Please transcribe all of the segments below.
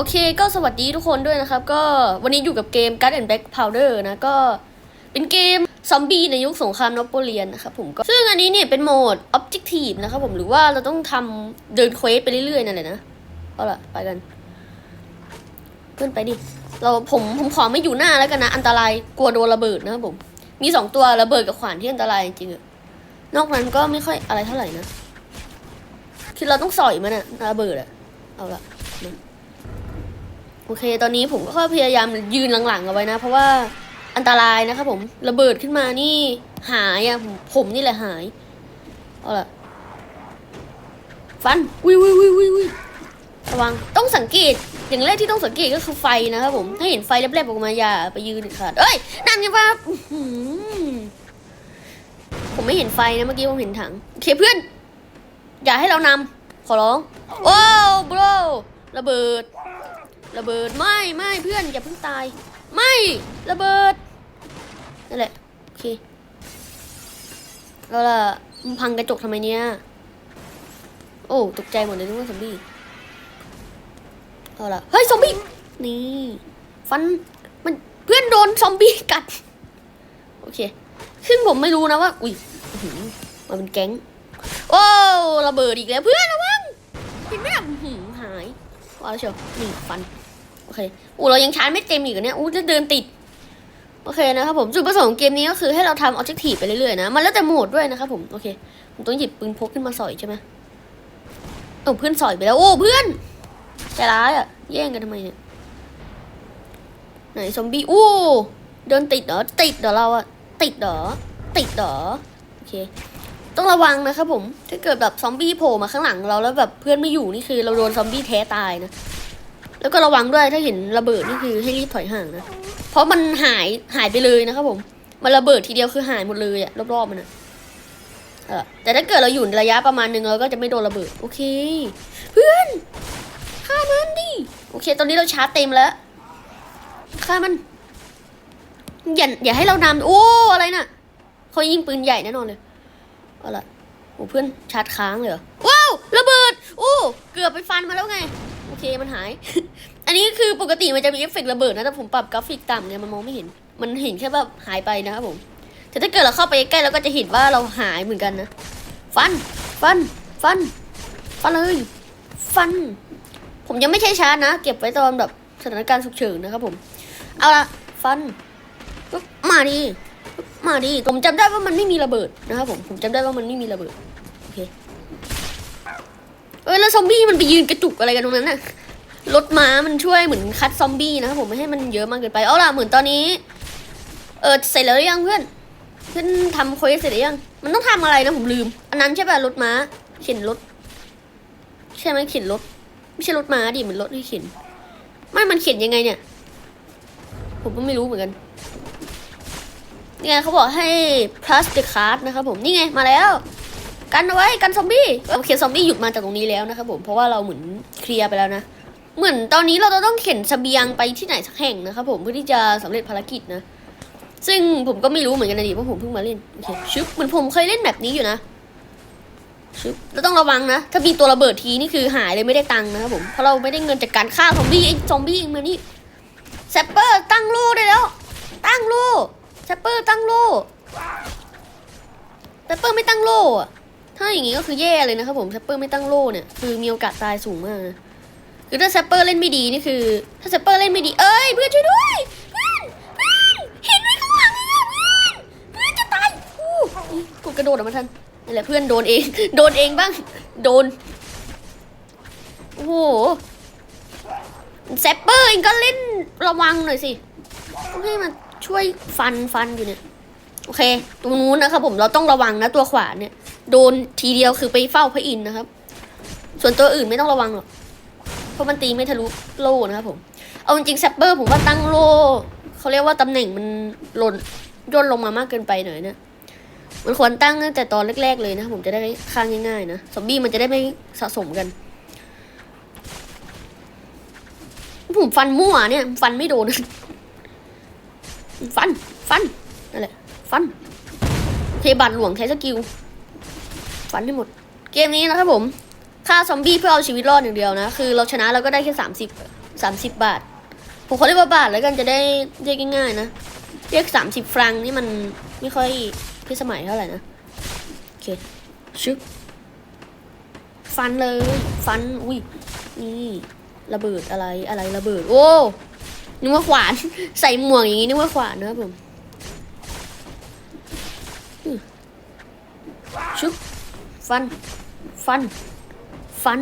โอเคก็สวัสดีทุกคนด้วยนะครับ ก็วันนี้อยู่กับเกม Guard and Black Powder นะ ก็เป็นเกมซอมบี้ในยุคสงครามนโปเลียนนะครับผมก็ซึ่งอันนี้เนี่ยเป็นโหมด Objective นะครับผมหรือว่าเราต้องทำเดินเควสไปเรื่อยๆนั่นแหละนะ เอาล่ะ ไปกัน เพื่อนไปดิ เราผมผมขอไม่อยู่หน้าแล้วกันนะ อันตรายกลัวโดนระเบิดนะครับผม มีสองตัวระเบิดกับขวานที่อันตรายจริงๆอะนอกนั้นก็ไม่ค่อยอะไรเท่าไหร่นะ คือเราต้องสอยมันอะระเบิดอะเอาละ โอเค ตอนนี้ผมก็พยายามยืนหลังๆเอาไว้นะ เพราะว่าอันตรายนะครับผมระเบิดขึ้นมานี่หายอะผมผมนี่แหละหายเอาล่ะฟันวิววิววิววิวระวังต้องสังเกตอย่างแรกที่ต้องสังเกตก็คือไฟนะครับผมถ้าเห็นไฟแลบๆออกมาอย่าไปยืนเด็ดขาดเอ้ยนั่นไงว่าผมไม่เห็นไฟนะเมื่อกี้ผมเห็นถังโอเคเพื่อน อย่าให้เรานำขอร้อง โอ้บรระเบิด ระเบิดไม่ไม่เพื่อนอย่าเพิ่งตาย ไม่ระเบิดนั่นแหละโอเคแล้วล่ะมึงพังกระจกทำไมเนี่ยโอ้ตกใจหมดเลยนึกว่าซอมบี้เอาล่ะเฮ้ยซอมบี้นี่ฟันมันเพื่อนโดนซอมบี้กัดโอเค ซึ่งผมไม่รู้นะว่า อุ้ยมันเป็นแก๊งโอ้ระเบิดอีกแล้วเพื่อนระวังเห็นไหมอะอื้อหือหาย ว่าวเชียวหนี่งฟัน โอเคอู้เรายังชาร์จไม่เต็มอีกเหรอเนี่ยอู้จะเดินติด โอเคนะครับผมจุดประสงค์ของเกมนี้ก็คือให้เราทำออบเจกตีไปเรื่อยๆนะ มันแล้วแต่โหมดด้วยนะครับผม โอเค ผมต้องหยิบปืนพกขึ้นมาสอยใช่ไหมเออเพื่อนสอยไปแล้ว โอ้เพื่อนใจร้ายอะ แย่งกันทำไมเนี่ย ไหนซอมบี้ อู้เดินติดเหรอ ติดเหรอเราอะติดเหรอ ติดเหรอ โอเค ต้องระวังนะครับผม ถ้าเกิดแบบซอมบี้โผล่มาข้างหลังเราแล้วแบบเพื่อนไม่อยู่นี่คือเราโดนซอมบี้แท้ตายนะ แล้วก็ระวังด้วยถ้าเห็นระเบิดนี่คือให้รีบถอยห่างนะ เพราะมันหายหายไปเลยนะครับผม มันระเบิดทีเดียวคือหายหมดเลยอะรอบๆมันอะเออแต่ถ้าเกิดเราอยู่ในระยะประมาณหนึ่งเราก็จะไม่โดนระเบิด โอเค เพื่อนฆ่ามันดิโอเค ตอนนี้เราชาร์จเต็มแล้วฆ่ามัน อย่าอย่าให้เรานำโอ้อะไรน่ะเขายิงปืนใหญ่แน่นอนเลย อาล่ะโอ้เพื่อนชาร์จค้างเลยเหรอ ว้าว ระเบิด โอ้ เกือบไปฟันมาแล้วไง โอเคมันหาย อันนี้คือปกติมันจะมีเอฟเฟกต์ระเบิดนะ แต่ผมปรับกราฟิกต่ำเนี่ยมันมองไม่เห็น มันเห็นแค่แบบหายไปนะครับผม แต่ถ้าเกิดเราเข้าไปใกล้เราก็จะเห็นว่าเราหายเหมือนกันนะ ฟัน ฟัน ฟัน ฟันเลย ฟัน ผมยังไม่ใช่ชาร์จนะ เก็บไว้ตอนแบบสถานการณ์ฉุกเฉินนะครับผม เอาละฟันปึ๊บมาดิ มาดิผมจำได้ว่ามันไม่มีระเบิดนะครับผมผมจำได้ว่ามันไม่มีระเบิดโอเคเอ้ยแล้วซอมบี้มันไปยืนกระจุกอะไรกันตรงนั้นน่ะรถม้ามันช่วยเหมือนคัดซอมบี้นะครับผมไม่ให้มันเยอะมากเกินไปเอาล่ะเหมือนตอนนี้ เออเสร็จแล้วหรือยังเพื่อนเพื่อนทำเควสเสร็จหรือยัง มันต้องทำอะไรนะผมลืม อันนั้นใช่ป่ะรถม้า เข็นรถ ใช่ไหมเข็นรถ ไม่ใช่รถม้าดิเหมือนรถที่เข็น ไม่มันเข็นยังไงเนี่ย ผมก็ไม่รู้เหมือนกัน นี่ไงเขาบอกให้ plus the card นะครับผมนี่ไงมาแล้ว กันเอาไว้กันซอมบี้โอเคซอมบี้หยุดมาจากตรงนี้แล้วนะครับผมเพราะว่าเราเหมือนเคลียร์ไปแล้วนะ เหมือนตอนนี้เราจะต้องเข็นเสบียงไปที่ไหนสักแห่งนะครับผมเพื่อที่จะสำเร็จภารกิจนะ ซึ่งผมก็ไม่รู้เหมือนกันนะดิเพราะผมเพิ่งมาเล่นโอเคชึบเหมือนผมเคยเล่นแบบนี้อยู่นะชึบเราต้องระวังนะ ถ้ามีตัวระเบิดทีนี่คือหายเลยไม่ได้ตังค์นะครับผมเพราะเราไม่ได้เงินจากการฆ่าซอมบี้ไอ้ซอมบี้เองมานี่แซปเปอร์ตั้งล่ได้แล้ว ตั้งล่ แซปเปอร์ตั้งโล่แซปเปอร์ไม่ตั้งโล่ะถ้าอย่างงี้ก็คือแย่เลยนะครับผมแซปเปอร์ไม่ตั้งโล่เนี่ยคือมีโอกาสตายสูงมาก คือถ้าแซปเปอร์เล่นไม่ดีนี่คือ ถ้าแซปเปอร์เล่นไม่ดีเอ้ยเพื่อนช่วยด้วยเพื่อนเพื่อนเห็นไหมข้างหลังเพื่อนเพื่อนจะตายอู้กูกระโดดออกมาทันนั่นแหละเพื่อนโดนเองโดนเองบ้าง โดนโอ้โหแซปเปอร์เองก็เล่นระวังหน่อยสิต้องให้มัน ช่วยฟันฟันอยู่เนี่ย โอเค ตรงนู้นนะครับผมเราต้องระวังนะตัวขวาเนี่ย โดนทีเดียวคือไปเฝ้าพระอินทร์นะครับ ส่วนตัวอื่นไม่ต้องระวังหรอกเพราะมันตีไม่ทะลุโล่นะครับผม เอาจริงๆแซปเปอร์ผมว่าตั้งโล่เขาเรียกว่าตำแหน่งมันหล่นย่นลงมามากเกินไปหน่อยนะมันควรตั้งตั้งแต่ตอนแรกๆเลยนะผมจะได้ฆ่าง่ายๆนะซอมบี้มันจะได้ไม่สะสมกันผมฟันมั่วเนี่ย ฟันไม่โดน ฟัน ฟัน นั่นแหละ ฟัน เทบัตรหลวงใช้สกิล ฟันให้หมด เกมนี้นะครับผมฆ่าซอมบี้เพื่อเอาชีวิตรอดอย่างเดียวนะ คือเราชนะเราก็ได้แค่สามสิบสามสิบบาท ผมขอเรียกว่าบาทแล้วกันจะได้เรียกง่ายๆนะ เรียกสามสิบฟรังนี่มันไม่ค่อยพิสมัยเท่าไหร่นะ โอเค ชึบฟันเลย ฟัน อุ้ย นี่ ระเบิดอะไร อะไรระเบิด โอ้ นึกว่าขวาน ใส่หมวกอย่างนี้นึกว่าขวานนะครับผมชึบฟัน ฟัน ฟัน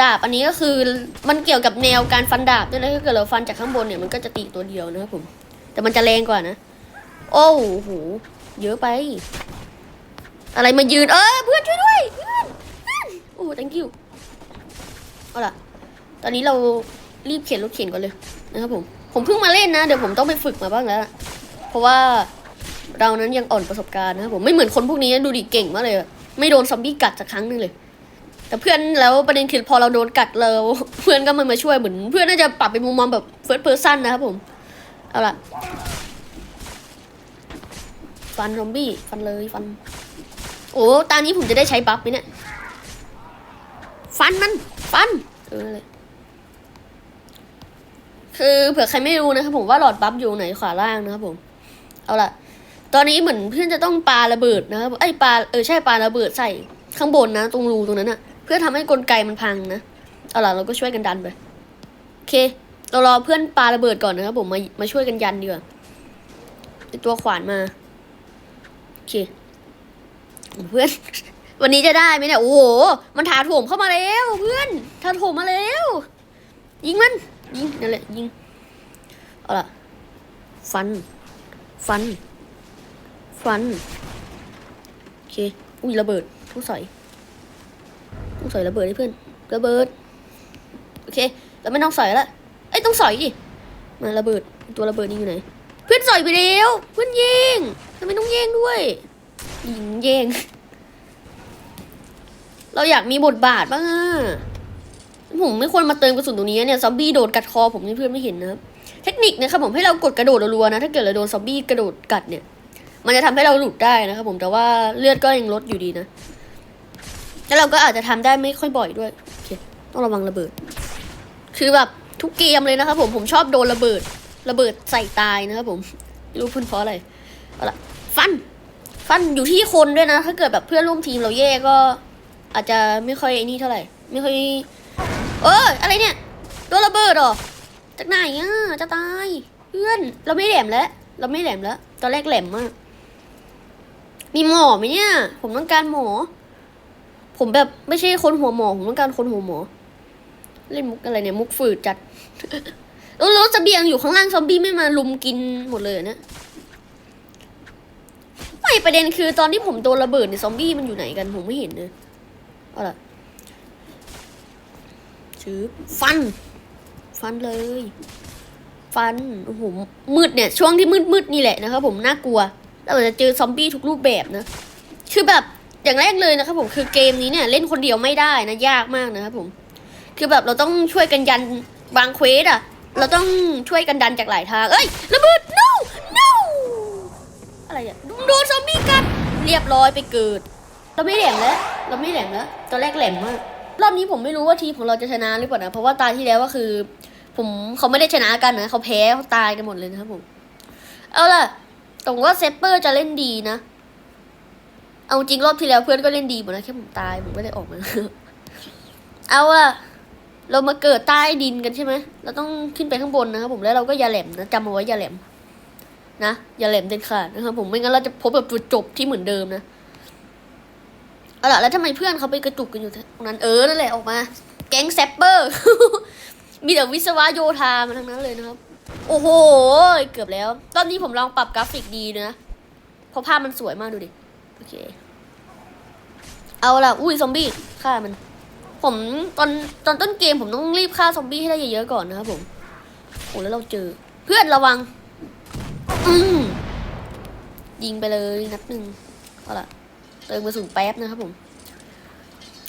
ดาบอันนี้ก็คือมันเกี่ยวกับแนวการฟันดาบด้วยนะถ้าเกิดเราฟันจากข้างบนเนี่ยมันก็จะตีตัวเดียวนะครับผม แต่มันจะแรงกว่านะ โอ้โหเยอะไป อะไรมายืน เออเพื่อนช่วยด้วยเพื่อนโอ้ thank you เอาล่ะ ตอนนี้เรา รีบเขียนรถเขียนก่อนเลยนะครับผมผมเพิ่งมาเล่นนะ เดี๋ยวผมต้องไปฝึกมาบ้างแล้วเพราะว่าเรานั้นยังอ่อนประสบการณ์นะครับผมไม่เหมือนคนพวกนี้ดูดิเก่งมากเลย ไม่โดนซอมบี้กัดสักครั้งหนึงเลย แต่เพื่อนแล้วประเด็นคือพอเราโดนกัดเราเพื่อนก็มามาช่วยเหมือน เพื่อนน่าจะปรับเป็นมุมมองแบบเฟิร์สเพอร์ซันนะครับผมเอาล่ะฟันซอมบี้ฟันเลยฟัน โอ้ตอนนี้ผมจะได้ใช้บัฟไหมเนี่ยฟันมัน ฟันเออเลย คือเผื่อใครไม่รู้นะครับผมว่าหลอดบัฟอยู่ไหนขวาล่างนะครับผม เอาล่ะ ตอนนี้เหมือนเพื่อนจะต้องปาระเบิดนะครับไอ้ปาเออใช่ปาระเบิดใส่ข้างบนนะ ตรงรูตรงนั้นอะเพื่อทำให้กลไกมันพังนะ เอาล่ะเราก็ช่วยกันดันไปโอเค เรารอเพื่อนปาระเบิดก่อนนะครับผมมามาช่วยกันยันดีกว่าตัวขวานมาโอเคเพื่อน วันนี้จะได้ไหมเนี่ยโอ้โหมันถาโถมเข้ามาแล้ว เพื่อนถาโถมมาแล้ว ยิงมัน ยิงนั่นแหละยิงเอาล่ะฟัน ฟัน ฟัน โอเค อุ้ยระเบิดต้องใส่ต้องใส่ระเบิดให้เพื่อน ระเบิด โอเคแล้วไม่ต้องใส่แล้วเอ้ต้องใส่ดิมาระเบิด ตัวระเบิดนี่อยู่ไหน เพื่อนใส่ไปแล้ว เพื่อนยิงทำไมต้องแย่งด้วยยิงแย่ง เราอยากมีบทบาทบ้างอะ ผมไม่ควรมาเติมกระสุนตรงนี้เนี่ยซอมบี้โดดกัดคอผมนี่เพื่อนไม่เห็นนะครับเทคนิคนะครับผมให้เรากดกระโดดรัวๆนะ ถ้าเกิดเราโดนซอมบี้กระโดดกัดเนี่ย มันจะทำให้เราหลุดได้นะครับผมแต่ว่าเลือดก็ยังลดอยู่ดีนะ แล้วเราก็อาจจะทำได้ไม่ค่อยบ่อยด้วยโอเคต้องระวังระเบิด คือแบบทุกเกมเลยนะครับผมผมชอบโดนระเบิด ระเบิดใส่ตายนะครับผมไม่รู้เพื่อนเพราะอะไรเอาละฟันฟันอยู่ที่คนด้วยนะ ถ้าเกิดแบบเพื่อนร่วมทีมเราแย่ก็ อาจจะไม่ค่อยไอ้นี่เท่าไหร่ ไม่ค่อย เอออะไรเนี่ยโดนระเบิดเหรอจากไหนอะจะตาย เพื่อน เราไม่แหลมแล้ว เราไม่แหลมแล้ว ตอนแรกแหลมมาก มีหมอไหมเนี่ย ผมต้องการหมอ ผมแบบไม่ใช่คนหัวหมอ ผมต้องการคนหัวหมอ เล่นมุกอะไรเนี่ย มุกฝืดจัดแล้วรถเบียงอยู่ข้างล่างซอมบี้ไม่มาลุมกินหมดเลยนี่ยไม่ประเด็นคือตอนที่ผมโดนระเบิดเนี่ยซอมบี้มันอยู่ไหนกันผมไม่เห็นเลยเอาล่ะ ชื้อฟัน ฟันเลย ฟันโอ้โหมืดเนี่ยช่วงที่มืดมืดนี่แหละนะครับผมน่ากลัวเราจะเจอซอมบี้ทุกรูปแบบนะคือแบบอย่างแรกเลยนะครับผมคือเกมนี้เนี่ยเล่นคนเดียวไม่ได้นะยากมากนะครับผม คือแบบเราต้องช่วยกันยันบางเควสอะเราต้องช่วยกันดันจากหลายทางเอ้ยระเบิด no no อะไรอะโดนซอมบี้กัดเรียบร้อยไปเกิด เราไม่แหลมแล้ว เราไม่แหลมแล้วตอนแรกแหลมมาก รอบนี้ผมไม่รู้ว่าทีมของเราจะชนะหรือเปล่านะเพราะว่าตาที่แล้วก็คือ ผมเขาไม่ได้ชนะกันนะเขาแพ้เขาตายกันหมดเลยนะครับผมเอาล่ะตรงว่าเซปเปอร์จะเล่นดีนะ เอาจริงรอบที่แล้วเพื่อนก็เล่นดีหมดนะแค่ผมตายผมก็เลยออกมาเอาล่ะเรามาเกิดใต้ดินกันใช่ไหมเราต้องขึ้นไปข้างบนนะครับผมแล้วเราก็อย่าแหลมนะจำเอาไว้อย่าแหลมนะอย่าแหลมเด็ดขาดนะครับผมไม่งั้นเราจะพบแบบจุดจบที่เหมือนเดิมนะ เอาล่ะแล้วทำไมเพื่อนเขาไปกระจุกกันอยู่ตรงนั้นเออนั่นแหละออกมา แก๊งแซปเปอร์ มีแต่วิศวะโยธามาทั้งนั้นเลยนะครับ โอ้โห เกือบแล้ว ตอนนี้ผมลองปรับกราฟิกดีนะเพราะภาพมันสวยมากดูดิ โอเค เอาล่ะ อุ้ยซอมบี้ฆ่ามัน ผมตอนตอนต้นเกมผมต้องรีบฆ่าซอมบี้ให้ได้เยอะๆก่อนนะครับผมโอ้แล้วเราเจอ เพื่อนระวัง อืมยิงไปเลยนัดหนึ่งเอาล่ะ เติมกระสุนแป๊บนะครับผม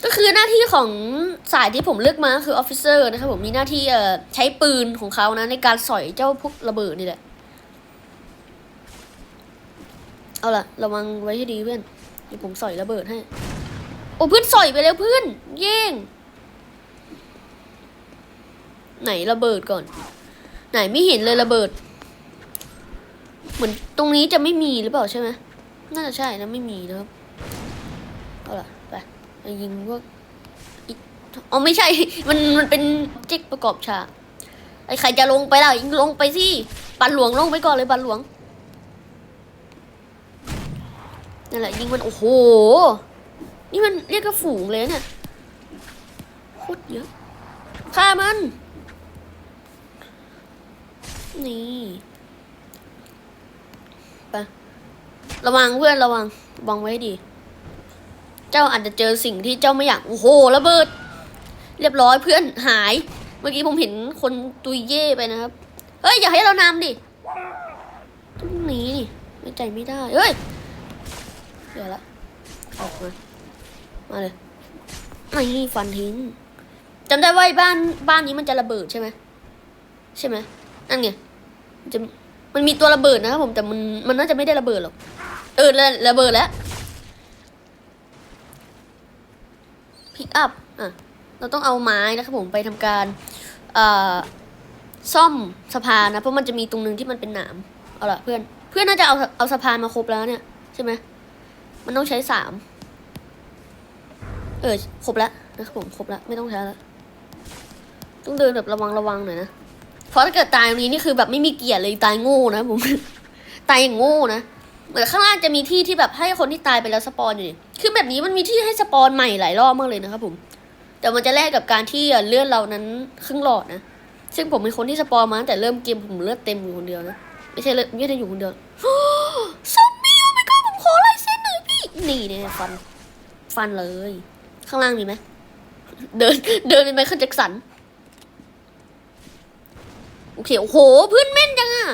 ก็คือหน้าที่ของสายที่ผมเลือกมาคือออฟฟิเซอร์นะครับผมมีหน้าที่เอ่อใช้ปืนของเขานะในการสอยเจ้าพวกระเบิดนี่แหละ เอาล่ะ ระวังไว้ให้ดีเพื่อนเดี๋ยวผมสอยระเบิดให้ โอ้เพื่อนสอยไปแล้วเพื่อนเย่งไหนระเบิดก่อน ไหนไม่เห็นเลยระเบิด เหมือนตรงนี้จะไม่มีหรือเปล่าใช่ไหมน่าจะใช่นะไม่มีนะครับ เอาล่ะไปไปยิงพวกอีกอ๋อไม่ใช่ มันมันเป็นเจ๊กประกอบฉากไอ้ใครจะลงไปล่ะยิงลงไปสิปันหลวงลงไปก่อนเลยปันหลวงนั่นแหละยิงมันโอ้โห นี่มันเรียกกระฝูงเลยเนี่ยโคตรเยอะฆ่ามัน นี่ไประวังเพื่อนระวังระวังไว้ดี เจ้าอาจจะเจอสิ่งที่เจ้าไม่อยากโอ้โหระเบิด เรียบร้อยเพื่อนหาย เมื่อกี้ผมเห็นคนตุยเย่ไปนะครับเฮ้ยอย่าให้เรานำดิตรงนี้นี่ไม่ใจไม่ได้เฮ้ยเดี๋ยวละออกมามาเลยนี่ฟันทิ้งจำได้ว่าบ้านบ้านนี้มันจะระเบิดใช่ไหมใช่ไหมนั่นไงจะมันมีตัวระเบิดนะครับผมแต่มันมันน่าจะไม่ได้ระเบิดหรอกเออระระเบิดแล้ว พิกอัพอะเราต้องเอาไม้นะครับผมไปทำการอ่อซ่อมสะพานนะเพราะมันจะมีตรงนึงที่มันเป็นหนามเอาละเพื่อนเพื่อนน่าจะเอาเอาสะพานมาครบแล้วเนี่ยใช่ไหมมันต้องใช้สามเออครบแล้วนะครับผมครบแล้วไม่ต้องใช้แล้วต้องเดินแบบระวังระวังหน่อยนะเพราะถ้าเกิดตายตรงนี้นี่คือแบบไม่มีเกียรติเลยตายโง่นะผมตายอย่างโง่นะเหมือนข้างล่างจะมีที่ที่แบบให้คนที่ตายไปแล้วสปอนอยู่ คือแบบนี้มันมีที่ให้สปอนใหม่หลายรอบมากเลยนะครับผม แต่มันจะแลกกับการที่เลือดเรานั้นครึ่งหลอดนะ ซึ่งผมเป็นคนที่สปอนมาตั้งแต่เริ่มเกมผมเลือดเต็มอยู่คนเดียวนะ ไม่ใช่เลือดไม่ได้อยู่คนเดียวซอมบี้โอ้ my god ผมขอลายเส้นหน่อยพี่ นี่เนี่ยฟัน ฟันเลย ข้างล่างมีไหม เดินเดินเป็นไมเคิลแจ็คสัน โอเค โอ้โหเพื่อนแม่นจังอะ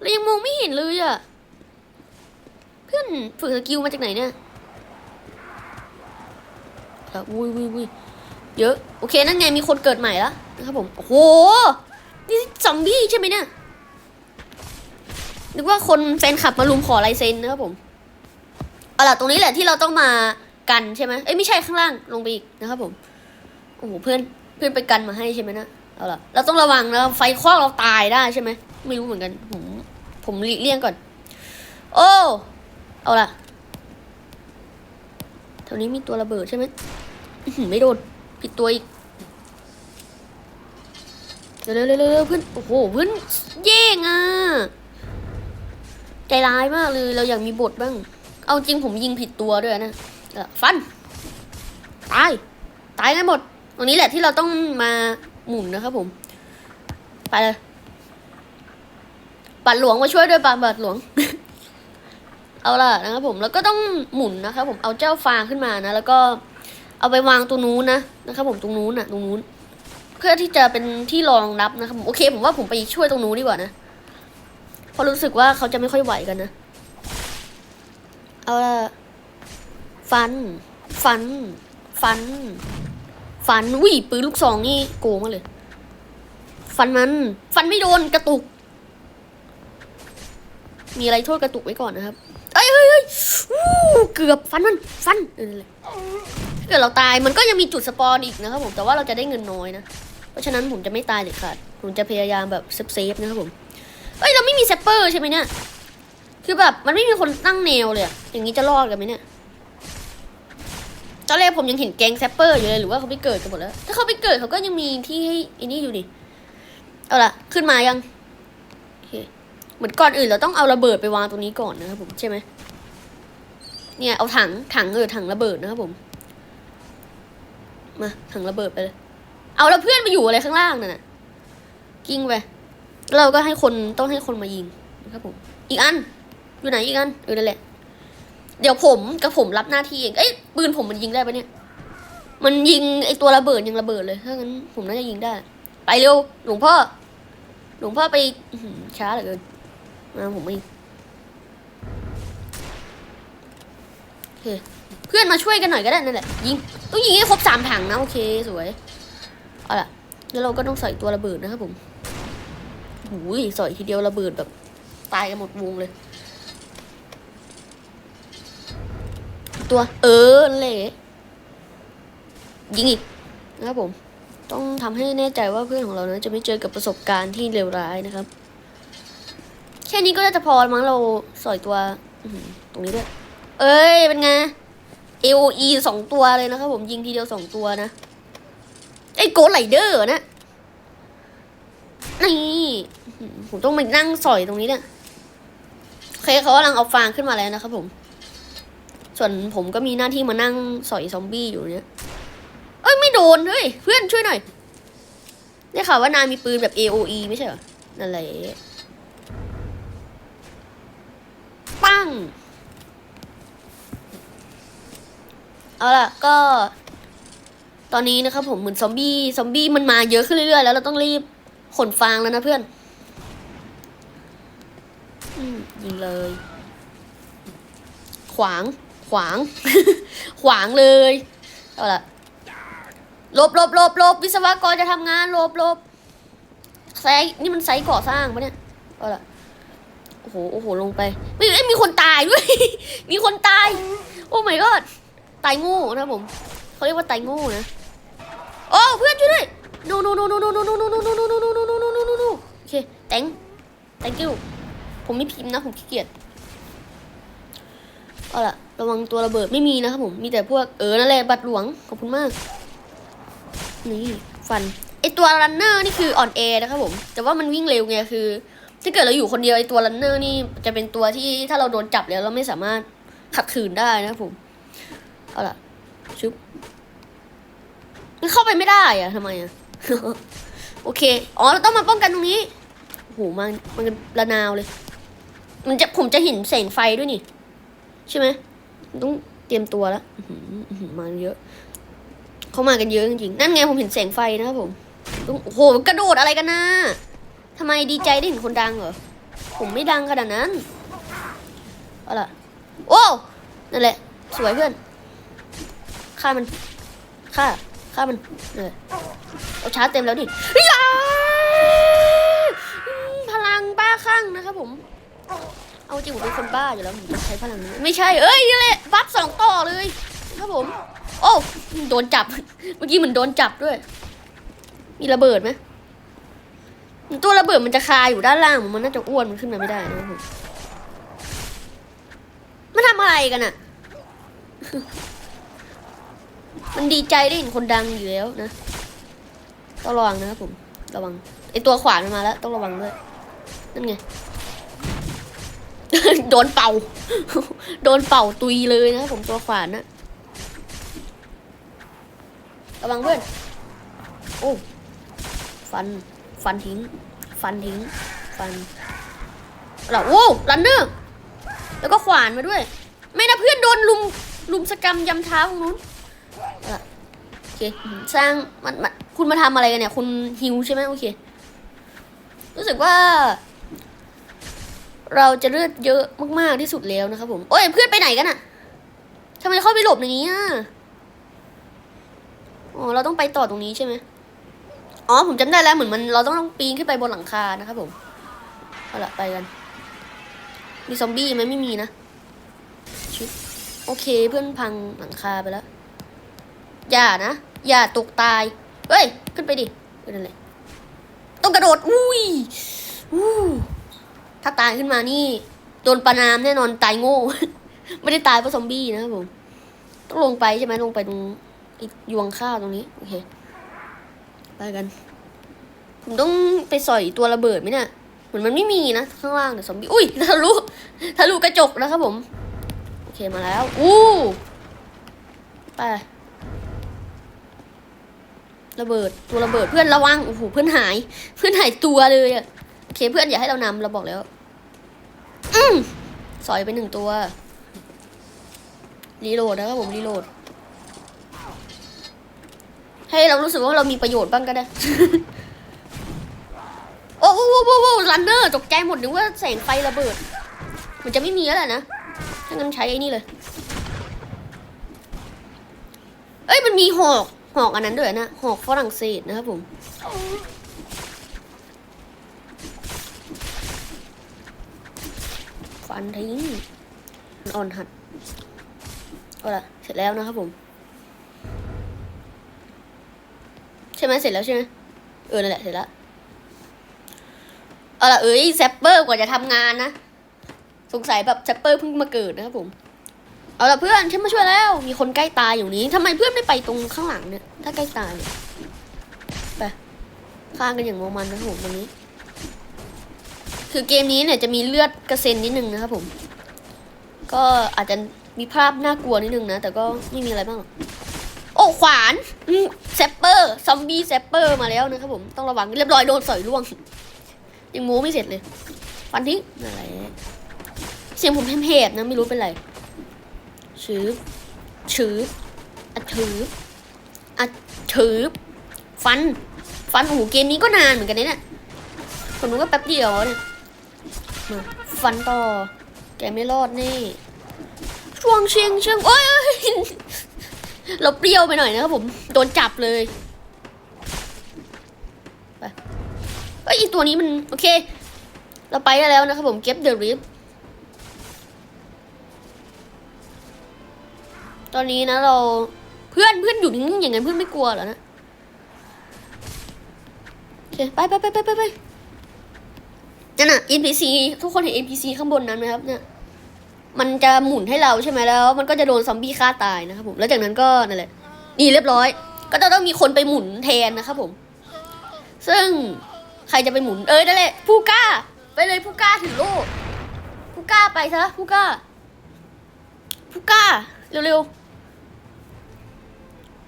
เรายังมองไม่เห็นเลยอะเพื่อนฝึกสกิลมาจากไหนเนี่ย แล้ววุ้ยวุ้ยวุ้ยเยอะ โอเค นั่นไงมีคนเกิดใหม่แล้วนะครับผม โอ้โห นี่ซอมบี้ใช่ไหมเนี่ย นึกว่าคนแฟนคลับมารุมขอลายเซ็นนะครับผมเอาล่ะตรงนี้แหละที่เราต้องมากันใช่ไหมเอ้ยไม่ใช่ข้างล่างลงไปอีกนะครับผม โอ้โหเพื่อนเพื่อนไปกันมาให้ใช่ไหมนะ เอาล่ะเราต้องระวังนะไฟคลอกเราตายได้ใช่ไหม ไม่รู้เหมือนกัน ผมผมหลีกเลี่ยงก่อน โอ้ เอาล่ะแถวนี้มีตัวระเบิดใช่ไหม ไม่โดนผิดตัวอีกเร็วเร็วเร็วเพื่อนโอ้โหเพื่อนแย่งอะใจร้ายมากเลยเราอยากมีบทบ้าง เอาจริงผมยิงผิดตัวด้วยนะฟันตายตายกันหมดตรงนี้แหละที่เราต้องมาหมุนนะครับผม ไปเลยปัดหลวงมาช่วยด้วยปัดบัดหลวง เอาล่ะนะครับผมแล้วก็ต้องหมุนนะครับผมเอาเจ้าฟางขึ้นมานะ แล้วก็ เอาไปวางตรงนู้นนะนะครับ ผมตรงนู้นน่ะตรงนู้น เพื่อที่จะเป็นที่รองรับนะครับผมโอเค ผมว่าผมไปช่วยตรงนู้นดีกว่านะเพราะรู้สึกว่าเขาจะไม่ค่อยไหวกันนะ เอาละฟัน ฟัน ฟัน ฟันวิ่ปืนลูกซองนี่โกงมาเลย ฟันมัน ฟันไม่โดนกระตุก มีอะไรโทษกระตุกไว้ก่อนนะครับ เอ้ยเอ้ยเอ้ยเกือบฟันมัน ฟันเออนั่นแหละถ้า เกิดเราตายมันก็ยังมีจุดสปอนอีกนะครับผมแต่ว่าเราจะได้เงินน้อยนะ เพราะฉะนั้นผมจะไม่ตายเด็ดขาดผมจะพยายามแบบเซฟๆนะครับผมเอ้ยเราไม่มีแซปเปอร์ใช่ไหมเนี่ยคือแบบมันไม่มีคนตั้งแนวเลยอย่างนี้จะรอดกันไหมเนี่ยตอนแรกผมยังเห็นแกงแซปเปอร์อยู่เลยหรือว่าเขาไปเกิดกันหมดแล้วถ้าเขาไปเกิดเขาก็ยังมีที่ให้อันนี้อยู่ดิเอาล่ะขึ้นมายังเคเหมือนก่อนอื่นเราต้องเอาระเบิดไปวางตรงนี้ก่อนนะครับผมใช่ไหมเนี่ยเอาถังถังเออถังระเบิดนะครับผม มาถังระเบิดไปเลย เอาแล้วเพื่อนไปอยู่อะไรข้างล่างนั่นน่ะกิ้งไปเราก็ให้คนต้องให้คนมายิงนะครับผมอีกอัน อยู่ไหนอีกอันเออนั่นแหละ เดี๋ยวผมกับผมรับหน้าที่เองเอ้ยปืนผมมันยิงได้ปะเนี่ย มันยิงไอตัวระเบิดยังระเบิดเลยถ้างั้นผมน่าจะยิงได้ ไปเร็วหลวงพ่อ หลวงพ่อไปอช้าเหลือเกินมาผมไม่โอเค เพื่อนมาช่วยกันหน่อยก็ได้นั่นแหละยิงต้องยิงให้ครบสามถังนะโอเคสวยเอาล่ะแล้วเราก็ต้องใส่ตัวระเบิดนะครับผมหูยใสอยทีเดียวระเบิดแบบตายกันหมดวงเลย ตัวเออนั่นแหละยิงอีกนะครับผม ต้องทำให้แน่ใจว่าเพื่อนของเรานะจะไม่เจอกับประสบการณ์ที่เลวร้ายนะครับ แค่นี้ก็น่าจะพอมั้งเราสอยตัวตรงนี้ด้วย เอ้ยเป็นไง AOE สองตัวเลยนะครับผมยิงทีเดียวสองตัวนะ ไอ้โกไลเดอร์นะนี่ผมต้องมานั่งสอยตรงนี้เนี่ยโอเคเขากำลังเอาฟางขึ้นมาแล้วนะครับผม ส่วนผมก็มีหน้าที่มานั่งสอยซอมบี้อยู่เนี่ยเอ้ยไม่โดนเฮ้ยเพื่อนช่วยหน่อยได้ข่าวว่านายมีปืนแบบ AOE ไม่ใช่เหรอนั่นแหละปั้ง เอาล่ะก็ ตอนนี้นะครับผมเหมือนซอมบี้ซอมบี้มันมาเยอะขึ้นเรื่อยๆแล้วเราต้องรีบขนฟางแล้วนะเพื่อนอืมยิงเลย ขวาง ขวาง ขวางเลยเอาล่ะหลบหลบหลบหลบวิศวกรจะทำงานหลบหลบไซนี่มันไซก่อสร้างปะเนี่ยเอาล่ะโอ้โห โอ้โห ลงไป ไม่มีคนตายด้วย มีคนตาย โอ้ my god ตายงูนะผมเขาเรียกว่าตายงูนะโอ้เพื่อนช่วยด้วย no no no no no no no no no no no no no no no no no no โอเค thank thank you ผมไม่พิมพ์นะผมขี้เกียจเอาล่ะระวังตัวระเบิดไม่มีนะครับผมมีแต่พวกเออนั่นแหละบัตรหลวงขอบคุณมากนี่ฟันไอตัวรันเนอร์นี่คืออ่อนแอนะครับผม แต่ว่ามันวิ่งเร็วไงคือ ถ้าเกิดเราอยู่คนเดียวไอตัวรันเนอร์นี่จะเป็นตัวที่ถ้าเราโดนจับแล้วเราไม่สามารถขัดขืนได้นะครับผม เอาล่ะชุบมันเข้าไปไม่ได้อะทำไมอะโอเค อ๋อ เราต้องมาป้องกันตรงนี้โอ้โหมันมันระนาวเลย มันจะผมจะเห็นแสงไฟด้วยนี่ ใช่ไหมต้องเตรียมตัวแล้วมาเยอะ เขามากันเยอะจริงๆ นั่นไงผมเห็นแสงไฟนะครับผมต้องโอ้โหกระโดดอะไรกันนะทำไมดีใจได้เห็นคนดังเหรอ ผมไม่ดังขนาดนั้นเอาล่ะโอ้ นั่นแหละ สวยเพื่อน ฆ่ามันฆ่าฆ่ามันนั่นแหละเอาชาร์จเต็มแล้วดิยาพลังบ้าคลั่งนะครับผม เอาจริงผมเป็นคนบ้าอยู่แล้วผมใช้พลังนี้ไม่ใช่เอ้ยนี่แหละบัฟสองต่อเลยครับผม โอ้โดนจับ เมื่อกี้เหมือนโดนจับด้วย มีระเบิดไหมตัวระเบิดมันจะคาอยู่ด้านล่างมันน่าจะอ้วนมันขึ้นมาไม่ได้นะครับผมมันทำอะไรกันอะ มันดีใจได้เห็นคนดังอยู่แล้วนะต้องระวังนะครับผม ระวังไอตัวขวานมันมาแล้ว ต้องระวังด้วยนั่นไงโดนเป่า โดนเป่าตุยเลยนะครับผมตัวขวานนะระวังเพื่อน โอ้ฟัน ฟันทิ้ง ฟันทิ้ง ฟันแล้วโอ้รันเนอร์ แล้วก็ขวานมาด้วย ไม่นะเพื่อนโดนลุม ลุมสกรรมยำเท้าตรงนู้น เคสร้างมันมันคุณมาทำอะไรกันเนี่ย คุณฮิวใช่ไหมโอเค รู้สึกว่า เราจะเลือดเยอะมากๆที่สุดแล้วนะครับผม โอ้ยเพื่อนไปไหนกันอะทำไมเข้าไปหลบอย่างนี้อะอ๋อเราต้องไปต่อตรงนี้ใช่ไหมอ๋อผมจำได้แล้วเหมือนมันเราต้องต้องปีนขึ้นไปบนหลังคานะครับผมเอาละไปกัน มีซอมบี้ไหมไม่มีนะชุดโอเคเพื่อนพังหลังคาไปแล้ว อย่านะ อย่าตกตาย เฮ้ย ขึ้นไปดิเออนั่นแหละต้องกระโดด อุ้ยอู้ถ้าตายขึ้นมานี่ โดนประนามแน่นอนตายโง่ ไม่ได้ตายเพราะซอมบี้นะครับผม ต้องลงไปใช่ไหมลงไปตรงอีกยวงข้าวตรงนี้ โอเค ไปกัน ผมต้องไปสอยตัวระเบิดไหมเนี่ยเหมือนมันไม่มีนะ ข้างล่างแต่ซอมบี้ อุ้ยทะลุทะลุกระจกนะครับผม โอเคมาแล้ว อู้ ไป ระเบิดตัวระเบิดเพื่อนระวังโอ้โหเพื่อนหาย เพื่อนหายตัวเลยอะโอเคเพื่อนอย่าให้เรานำเราบอกแล้ว อืมสอยไปหนึ่งตัวรีโหลดนะครับผมรีโหลดให้เรารู้สึกว่าเรามีประโยชน์บ้างก็ได้ โอ้โหโอ้โหโอ้รันเนอร์ตกใจหมดนึกว่าแสงไฟระเบิด มันจะไม่มีแล้วแหละนะ ถ้างั้นใช้ไอ้นี่เลย เอ้ยมันมีหอก หอกอันนั้นด้วยนะ หอกฝรั่งเศสนะครับผมฟันทิ้งอ่อนหัดเอาละเสร็จแล้วนะครับผม ใช่ไหมเสร็จแล้วใช่ไหมเออนั่นแหละเสร็จแล้วเอาล่ะเอ้ยแซปเปอร์กว่าจะทำงานนะ สงสัยแบบแซปเปอร์เพิ่งมาเกิดนะครับผม เอาล่ะเพื่อนฉันมาช่วยแล้ว มีคนใกล้ตายอยู่นี้ทำไมเพื่อนไม่ไปตรงข้างหลังเนี่ย ถ้าใกล้ตายเนี่ยไปข้างกันอย่างโมมันนะครับผมวันนี้ คือเกมนี้เนี่ยจะมีเลือดกระเซ็นนิดนึงนะครับผม ก็อาจจะมีภาพน่ากลัวนิดนึงนะ แต่ก็ไม่มีอะไรบ้างโอ้ขวานอืมแซปเปอร์ซอมบี้แซปเปอร์มาแล้วนะครับผมต้องระวังเรียบร้อยโดนสอยร่วงยังโม้ไม่เสร็จเลยฟันทิ้งอะไรเสียงผมแหบๆนะไม่รู้เป็นไร ชืบชืบอัดถืออัดถือฟัน ฟันโอ้โหเกมนี้ก็นานเหมือนกันนะเนี่ยคนนู้นก็แป๊บเดียวเนี่ยมาฟันต่อ แกไม่รอดแน่ช่วงเชียงเชียงโอ้ยเราเปรี้ยวไปหน่อยนะครับผม โดนจับเลยไปเอ้ตัวนี้มัน โอเค เราไปได้แล้วนะครับผมเก็บเดอะริฟ ตอนนี้นะเราเพื่อนเพื่อนอยู่นิ่งๆอย่างนั้นเพื่อนไม่กลัวเหรอนะโอเคไปไปไปไปไปไปนั่นน่ะ NPC ทุกคนเห็น NPC ข้างบนนั้นไหมครับเนี่ยมันจะหมุนให้เราใช่ไหมแล้ว มันก็จะโดนซอมบี้ฆ่าตายนะครับผมแล้วจากนั้นก็นั่นแหละนี่เรียบร้อย ก็จะต้องมีคนไปหมุนแทนนะครับผม ซึ่งใครจะไปหมุนเอ้ยนั่นแหละผู้กล้า ไปเลยผู้กล้าถือโล่ผู้กล้าไปซะผู้กล้าผู้กล้าเร็วๆ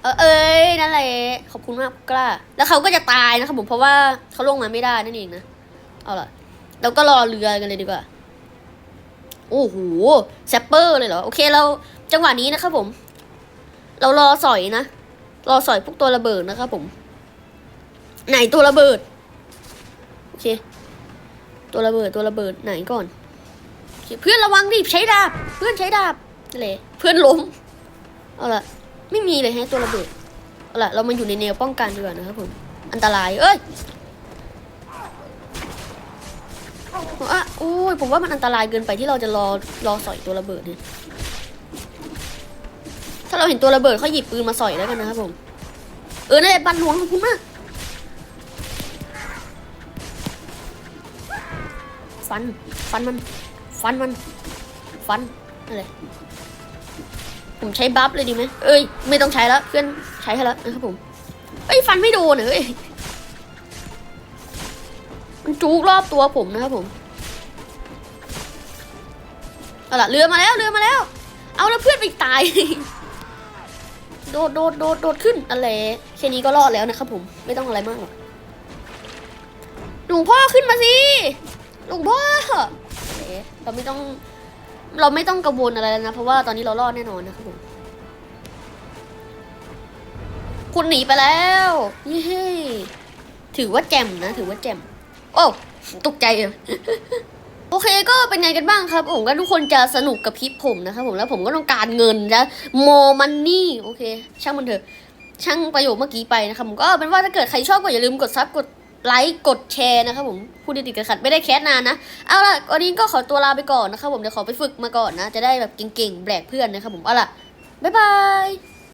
เออเอ้ยนั่นแหละขอบคุณมากกล้า แล้วเขาก็จะตายนะครับผมเพราะว่าเขาลงมาไม่ได้นั่นเองนะเอาล่ะเราก็รอเรือกันเลยดีกว่า โอ้โหแซปเปอร์เลยเหรอ โอเคเราจังหวะนี้นะครับผม เรารอสอยนะ รอสอยพวกตัวระเบิดนะครับผม ไหนตัวระเบิด โอเค ตัวระเบิดตัวระเบิดไหนก่อนเคเพื่อนระวังดิใช้ดาบ เพื่อนใช้ดาบนั่นแหละเพื่อนล้ม เอาล่ะ ไม่มีเลยฮะตัวระเบิดเอาล่ะเรามาอยู่ในแนวป้องกันดีกว่านะครับผม อันตราย เอ้ยอะโอ้ยผมว่ามันอันตรายเกินไปที่เราจะรอรอสอยตัวระเบิดเนี่ยถ้าเราเห็นตัวระเบิดเขาหยิบปืนมาสอยแล้วกันนะครับผม เออนั่นแหละบันหลวงขอบคุณมาก ฟัน ฟันมัน ฟันมัน ฟันนั่นแหละ ผมใช้บัฟเลยดีไหมเอ้ย ไม่ต้องใช้แล้วเพื่อนใช้ให้แล้วนะครับผม เอ้ยฟันไม่โดนเหรอเอ้ยมันจูกรอบตัวผมนะครับผมเอาล่ะเรือมาแล้วเรือมาแล้ว เอาแล้วเพื่อนไปตาย โดดโดดโดดโดดขึ้นอะไรแค่นี้ก็รอดแล้วนะครับผมไม่ต้องอะไรมากหรอกหลวงพ่อขึ้นมาสิหลวงพ่อเราไม่ต้อง เราไม่ต้องกังวลอะไรแล้วนะ เพราะว่าตอนนี้เรารอดแน่นอนนะครับผมคุณหนีไปแล้วเย้ถือว่าแจ่มนะ ถือว่าแจ่มโอ้ตกใจเลยโอเคก็เป็นไงกันบ้างครับผมก็ทุกคนจะสนุกกับคลิปผมนะครับผมแล้วผมก็ต้องการเงินนะโมมันนี่โอเค ช่างมันเถอะ ช่างประโยคเมื่อกี้ไปนะครับผมก็เป็นว่าถ้าเกิดใครชอบก็อย่าลืมกดซับกด ไลค์กดแชร์นะครับผมพูดติดๆกันขัดไม่ได้แคสนานนะเอาล่ะวันนี้ก็ขอตัวลาไปก่อนนะครับผมเดี๋ยวขอไปฝึกมาก่อนนะ จะได้แบบเก่งๆแบกเพื่อนนะครับผมเอาล่ะบ๊ายบาย